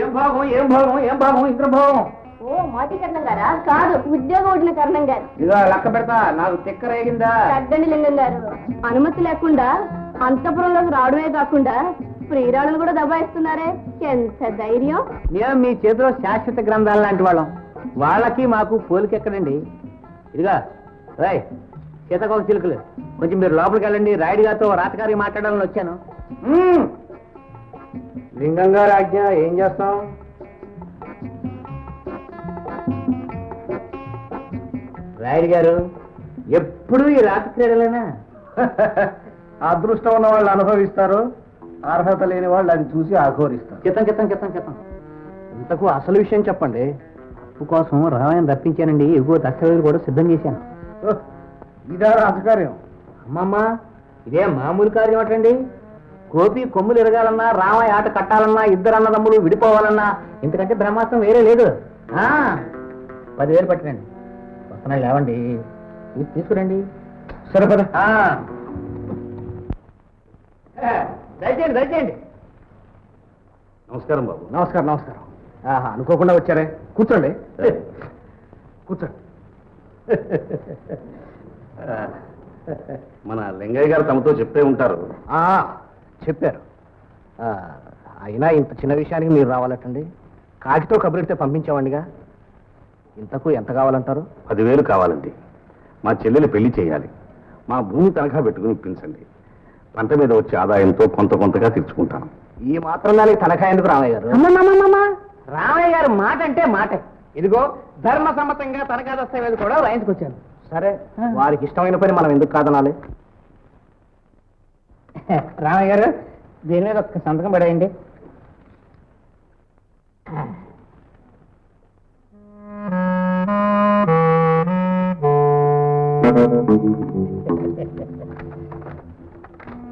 ఏం భాగం ఏం భాగం ఏం భాగం ఇంద్ర భాగం ఓ మాటి కర్ణం గారా? కాదు ఉద్యోగం వదిలిన కర్ణం గారు. ఇదిగో లెక్క పెడతా నాకు తిక్క రేగిందా పెద్దండి లింగం గారు. అనుమతి లేకుండా అంతపురంలోకి రావడమే కాకుండా ప్రియురాలను కూడా దబాయిస్తున్నారే. ఎంత ధైర్యం. నేను మీ చేతిలో శాశ్వత గ్రంథాలు లాంటి వాళ్ళం. వాళ్ళకి మాకు పోలికెక్కడండి ఇదిగా రాయ్ సీతకోక చిలుకలు. కొంచెం మీరు లోపలికి వెళ్ళండి. రాయుడు గారితో రాతగారి మాట్లాడాలని వచ్చాను. లింగం గారు ఆజ్ఞ ఏం చేస్తాం? రాయుడు గారు ఎప్పుడు ఈ రాత క్రీడలేనా? అదృష్టం ఉన్న వాళ్ళు అనుభవిస్తారు అర్హత లేని వాళ్ళు అది చూసి ఆఘోరిస్తారు. చిత్తం చిత్తం చిత్తం చిత్తం ఇంతకు అసలు విషయం చెప్పండి. అప్పు కోసం రామాయణం రప్పించానండి ఎగువ దస్తావేజులు కూడా సిద్ధం చేశాను. ఇదా రాజకార్యం. అమ్మమ్మ ఇదే మామూలు కార్యం ఏంటండి గోపి కొమ్ములు ఎరగాలన్నా రామయ్య ఆట కట్టాలన్నా ఇద్దరు అన్నదమ్ములు విడిపోవాలన్నా ఇంతకంటే బ్రహ్మాస్త్రం వేరే లేదు. ఆ, పదివేలు పట్టండి వస్తున్నాయి లేవండి. ఇది తీసుకురండి. సరే పద. ఆ. ఏ, దయచేయండి దయచేయండి. నమస్కారం బాబు. నమస్కారం నమస్కారం. ఆహా అనుకోకుండా వచ్చారే. కూర్చోండి. కూర్చోండి. మన లింగయ్య గారు తమతో చెప్తే ఉంటారు. ఆ, చెప్పారు. ఆ, అయినా ఇంత చిన్న విషయానికి మీరు రావాలటండి. కాకితో కబురెడితే పంపించామండిగా ఇంతకు ఎంత కావాలంటారు? పదివేలు కావాలండి. మా చెల్లెలు పెళ్ళి చేయాలి. మా భూమి తనఖా పెట్టుకుని ఇప్పించండి. పంట మీద వచ్చే ఆదాయంతో కొంత కొంతగా తీర్చుకుంటాను. ఈ మాత్రం దానికి తనఖా ఎందుకు రామయ్య గారు? రామయ్య గారు మాట అంటే మాటే. ఇదిగో ధర్మ సమ్మతంగా తనఖా దస్తావేజ్ కూడా రాయించుకొచ్చాను సరే. వారికి ఇష్టమైన పని మనం ఎందుకు కాదనాలి? రామయ్య గారు దీని మీద ఒక సంతకం పడేయండి.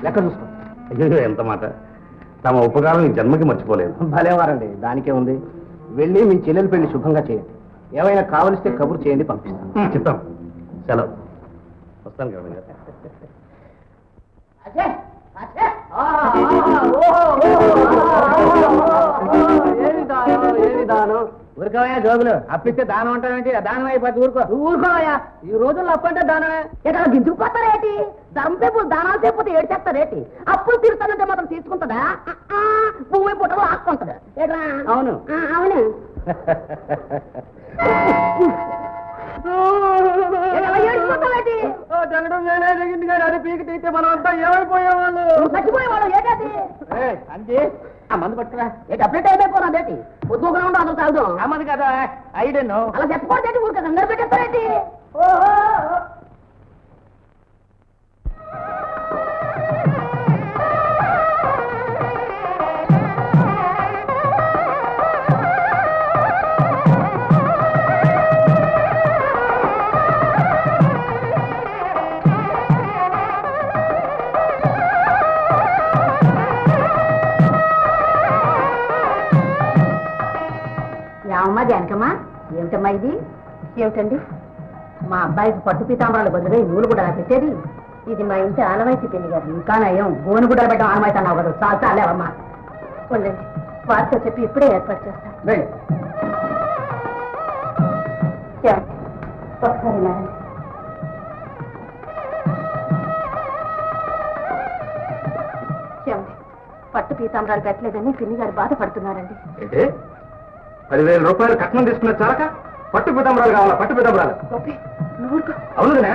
లెక్క చూసుకో. అయ్యో ఎంత మాట. తమ ఉపకారం ఈ జన్మకి మర్చిపోలేదు. భలేవారండి దానికే ఉంది. వెళ్ళి మీ చెల్లెలు పెళ్ళి శుభంగా చేయండి. ఏమైనా కావలిస్తే కబురు చేయండి పంపిస్తాను. చిత్తం సెలవు. వస్తాను కదా ఊరుకోవయ్యా జోగులు అప్పిస్తే దానం అంటావేంటి? దానం అయిపోతే ఊరుకో. ఊరుకోవయ్యా. ఈ రోజుల్లో అప్పు అంటే దానమే. ఇక్కడ గింజుకుపోతారేటి ధర్మ సేపు దానాలు సేపు ఏడు చేస్తారేటి అప్పులు తీరుతానంటే మాత్రం తీసుకుంటుందా? భూమి పుట్టలు ఆక్కుంటదా? అవును. అవును. జగడం నేనే దిగింది కానీ అది పీకి తీస్తే మనం అంతా ఏమైపోయేవాళ్ళు? నువ్వు చచ్చిపోయేవాడు ఏటది అంతే ఆ మందు పట్టుకురా. ఏటి అప్డేట్ అయిపోయిపోరాదేటి పొద్దుగా ఉండు అసలు తాగుదాం అమ్మది కదా ఐడెన్ను అలా చెప్పకూడదేటి ఊరికే? కంగారు పెట్టేస్తారేటి? ఓహో! ఏమిటమ్మా ఇది? ఏమిటండి? మా అబ్బాయికి పట్టు పీతాంబరాలు బదులుగా ఈ నూలు కూడా పెట్టేది. ఇది మా ఇంటి ఆనవాయితీ పెళ్ళి గారు. ఇంకా నయం. గోను కూడా పెట్టడం ఆనవాయితీ అన్నావు కదా. చాలా చాలేవమ్మా ఉండండి. వారితో చెప్పి ఇప్పుడే ఏర్పాటు చేస్తాను వెళ్ళి. ఒకసారి? పట్టు పీతాంబరాలు పెట్టలేదని పిన్ని గారు బాధపడుతున్నారండి పదివేల రూపాయలు కట్నం తీసుకున్న చాలక పట్టు పితంబరాలు కావాలా? పట్టు పితంబరాలు. గోపి నువ్వు ఊరుకో. అవునుదనే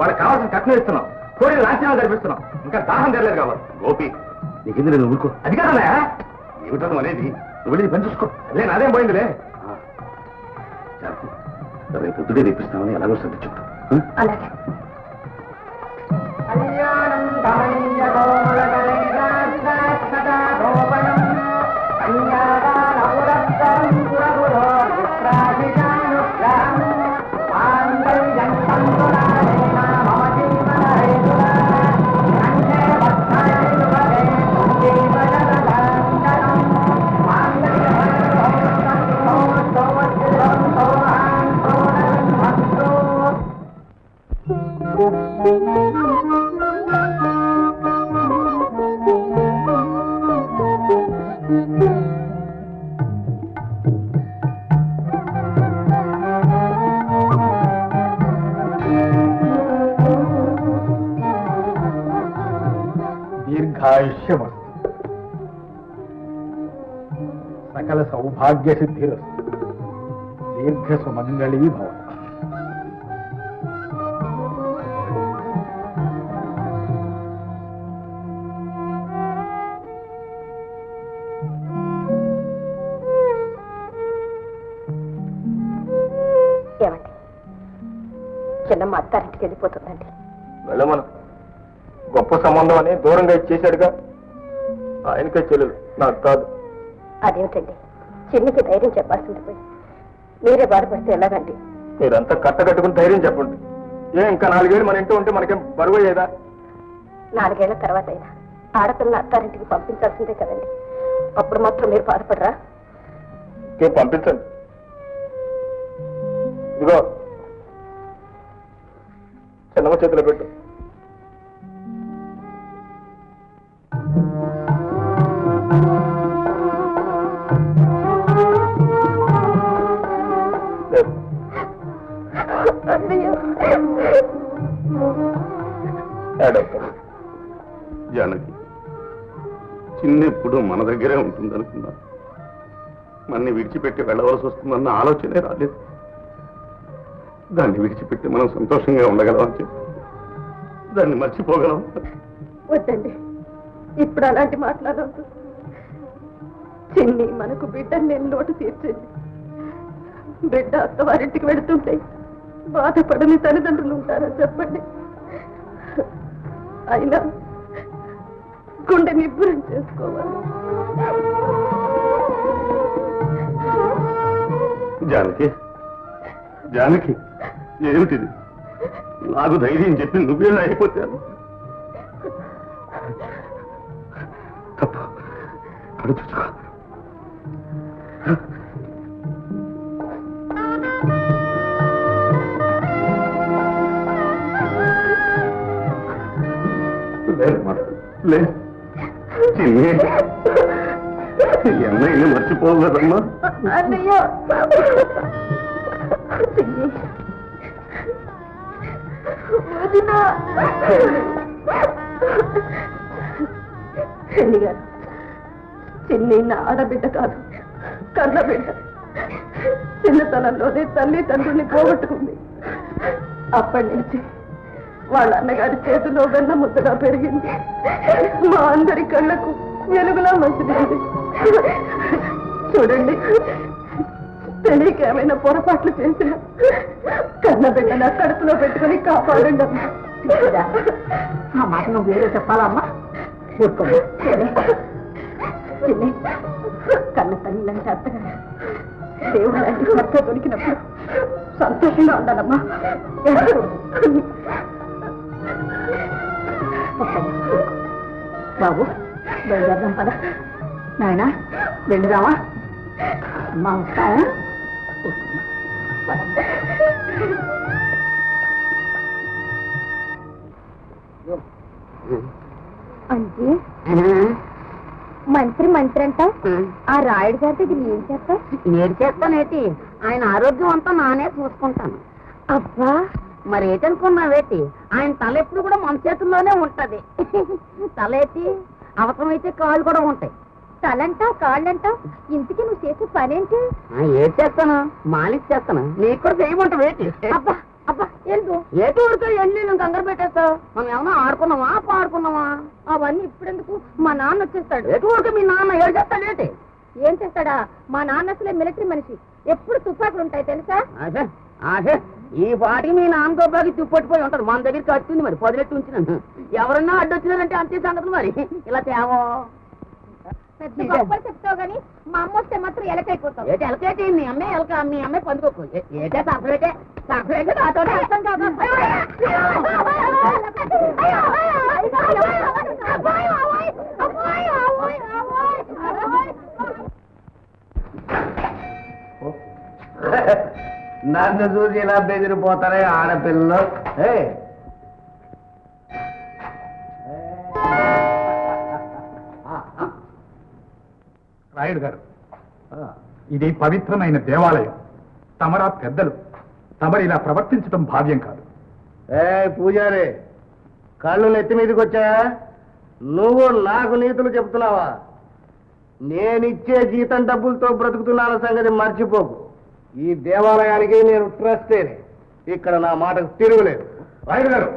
వాళ్ళకి కావాల్సిన కట్నం ఇస్తున్నాం. కోడి లాంఛనాలు జరిపిస్తున్నాం. ఇంకా దాహం తెరలేదు కావాలి. గోపి నీకు ఎందుకు నేను ఊరుకో? అది కాదన్నా. ఏమిటో నువ్వు అనేది. నువ్వు వెళ్ళి పని చూసుకో. లే నాదేం పోయిందిలే. రేపు పొద్దుటే తెప్పిస్తామని ఎలాగో సర్ది? అలాగే. దీర్ఘాయుష్యమస్తు. సకల సౌభాగ్య సిద్ధిరస్తు దీర్ఘ సుమంగళీ భవ అత్తారింటికి వెళ్ళిపోతుందండి వెళ్ళమను. గొప్ప సంబంధం అని దూరంగా ఇచ్చేశాడుగా. ఆయనకే చెల్లెలు. నాకు కాదు. అదేమిటండి? చిన్నికి ధైర్యం చెప్పాల్సింది పోయి. మీరే బాధపడితే ఎలాగండి? మీరంతా కట్టకట్టుకుని ధైర్యం చెప్పండి. ఏ ఇంకా నాలుగేళ్ళు మన ఇంట్లో ఉంటే మనకేం బరువు అయ్యేదా? నాలుగేళ్ళ తర్వాత అయినా ఆడపిల్ల అత్తారింటికి పంపించాల్సిందే కదండి. అప్పుడు మాత్రం మీరు బాధపడరా? పంపించండి. ఇదిగో చిన్నమ్మ చేతిలో పెట్టు. జానకి చిన్నప్పుడు మన దగ్గరే ఉంటుంది అనుకున్నా మనని విడిచిపెట్టి వెళ్ళవలసి వస్తుందన్న ఆలోచనే రాలేదు. దాన్ని విడిచిపెట్టి మనం సంతోషంగా ఉండగలం అని చెప్పి దాన్ని మర్చిపోగలం వద్దండి. ఇప్పుడు అలాంటి మాట్లాడవద్దు చిన్ని మనకు బిడ్డ నేను లోటు తీర్చండి బిడ్డ అత్తవారింటికి వెళుతుంటే బాధపడని తల్లిదండ్రులు ఉంటారా చెప్పండి. అయినా గుండె నిబ్బరం చేసుకోవాలి. జానకి జానకి. ఏమిటిది? నాకు ధైర్యం చెప్పి నువ్వే అయిపోతాను తప్పు కడు చూసుకో లేదు మర్చిపోవు కదమ్మా. అన్నయ్య. చిన్న చెల్లి గారు నా ఆడబిడ్డ కాదు కన్న బిడ్డ చిన్నతనంలోనే తల్లి తండ్రుల్ని పోగొట్టుకుంది. అప్పటి నుంచి వాళ్ళ అన్నగారి చేతిలో వెన్న ముద్దగా పెరిగింది. మా అందరి కళ్ళకు వెలుగులా మంచిది. చూడండి తెలియక ఏమైనా పొరపాట్లు చేసిన కన్న బిడ్డ నా కడుపులో పెట్టుకుని కాపాడండి అమ్మా. ఆ మాట నువ్వు వేరే చెప్పాలమ్మా. ఊరుకోమ్మా. కన్న తల్లి లాంటి అత్తగా దేవుడు లాంటి భర్త దొరికినప్పుడు సంతోషంగా ఉండాలమ్మా. బాబు బయలుదేరదాం పద. నాయన వెళ్ళుదామా అమ్మా అంటే మంత్రి మంత్రి అంటావు ఆ రాయుడు గారి దగ్గర ఏం చేస్తావు? ఏడు చేస్తానేటి ఆయన ఆరోగ్యం అంతా నానే చూసుకుంటాను. అబ్బా. మరి ఏటనుకున్నావేటి ఆయన తల ఎప్పుడు కూడా మన చేతుల్లోనే ఉంటది. తల ఎత్తి అవసరమైతే కాళ్ళు కూడా ఉంటాయి. తలంటావు కాళ్ళంటావు ఇంటికి నువ్వు చేసే పనేంటి? ఏం చేస్తాను? మాలిష్ చేస్తాను. నీకు కూడా చేయమంటావు ఏంటి? అబ్బా అబ్బా ఎందుకు ఏటి ఊరికే ఎల్లి నువ్వు కంగారు పెట్టేస్తావు? మనం ఏమన్నా ఆడుకున్నావా పాడుకున్నావా అవన్నీ ఇప్పుడెందుకు? మా నాన్న వచ్చేస్తాడు. ఏటి ఊరికే మీ నాన్న ఏడు చేస్తాడేటి ఏం చేస్తాడా? మా నాన్న అసలే మిలిటరీ మనిషి. ఎప్పుడు తుపాకులు ఉంటాయి తెలుసా? ఆశే ఆశే ఈ పాటికి మీ నాన్నతో బాగా తుప్పట్టిపోయి ఉంటారు మన దగ్గరికి వచ్చింది మరి. పదిలెట్టు ఉంచినాను. ఎవరన్నా అడ్డొచ్చినారంటే అంతే సంగతులు మరి. ఇలా తేవో. గొప్పలు చెప్తావు గానీ మా అమ్మ వస్తే మాత్రం ఎలకైపోతావు. ఏటి ఎలకేటి మీ అమ్మాయి ఎలక మీ అమ్మాయి పందుకోకు ఏ- ఏటే సపరేటే? సపరేటే నాతో అర్థం కాదు నన్ను చూసి ఇలా బెదిరిపోతారే ఆడపిల్లలు. రాయుడు గారు. ఇది పవిత్రమైన దేవాలయం. తమరా పెద్దలు. తమరు ఇలా ప్రవర్తించడం భావ్యం కాదు. ఏ పూజారి కళ్ళు నెత్తి మీదకి వచ్చాయా నువ్వు నాకు నీతులు చెప్తున్నావా? నేనిచ్చే జీతం డబ్బులతో బ్రతుకుతున్నాన సంగతి మర్చిపోకు. ఈ దేవాలయానికి నేను ట్రస్టేనే. ఇక్కడ నా మాటకు తిరుగులేదు. రాయుడు గారు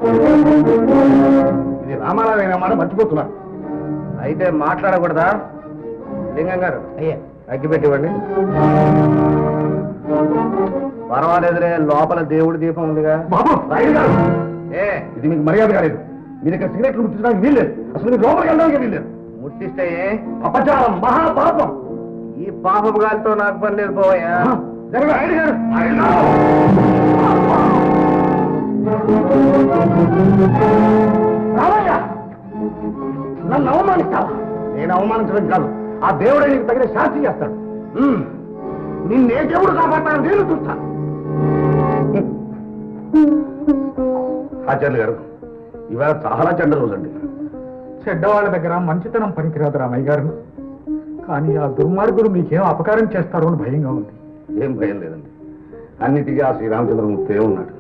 ఇది రామారావు మాట మర్చిపోతున్నారు. అయితే మాట్లాడకూడదా? లింగం గారు అయ్యా. అగ్గిపెట్టివ్వండి పర్వాలేదులే లోపల దేవుడి దీపం ఉందిగా. బాబు రాయుడు గారు. ఏ? ఇది మీకు మర్యాద కాలేదు. మీరు ఇక్కడ సిగరెట్లు ముట్టించడానికి వీల్లేదు. అసలు మీరు లోపలికి వెళ్ళడానికి వీల్లేదు. ముట్టిస్తే ఏ? అపచారం మహాపాపం. ఈ పాపపు గాలితో నాకు పని లేదు జరగదు రాయుడు గారు. రామయ్య నన్ను అవమానిస్తావా? నేను అవమానించడం కాదు. ఆ దేవుడే నీకు తగిన శాస్తి చేస్తాడు. నిన్నే దేవుడు కాపాడతాను నేను చూస్తాను ఆచార్య గారు ఇవాళ చాలా చెడ్డ రోజండి. చెడ్డవాళ్ళ దగ్గర మంచితనం పనికిరాదు రామయ్య గారు. కానీ ఆ దుర్మార్గులు మీకేం అపకారం చేస్తారో అని భయంగా ఉంది. ఏం భయం లేదండి. అన్నిటికీ ఆ శ్రీరామచంద్రమూర్తి ఉన్నాడు.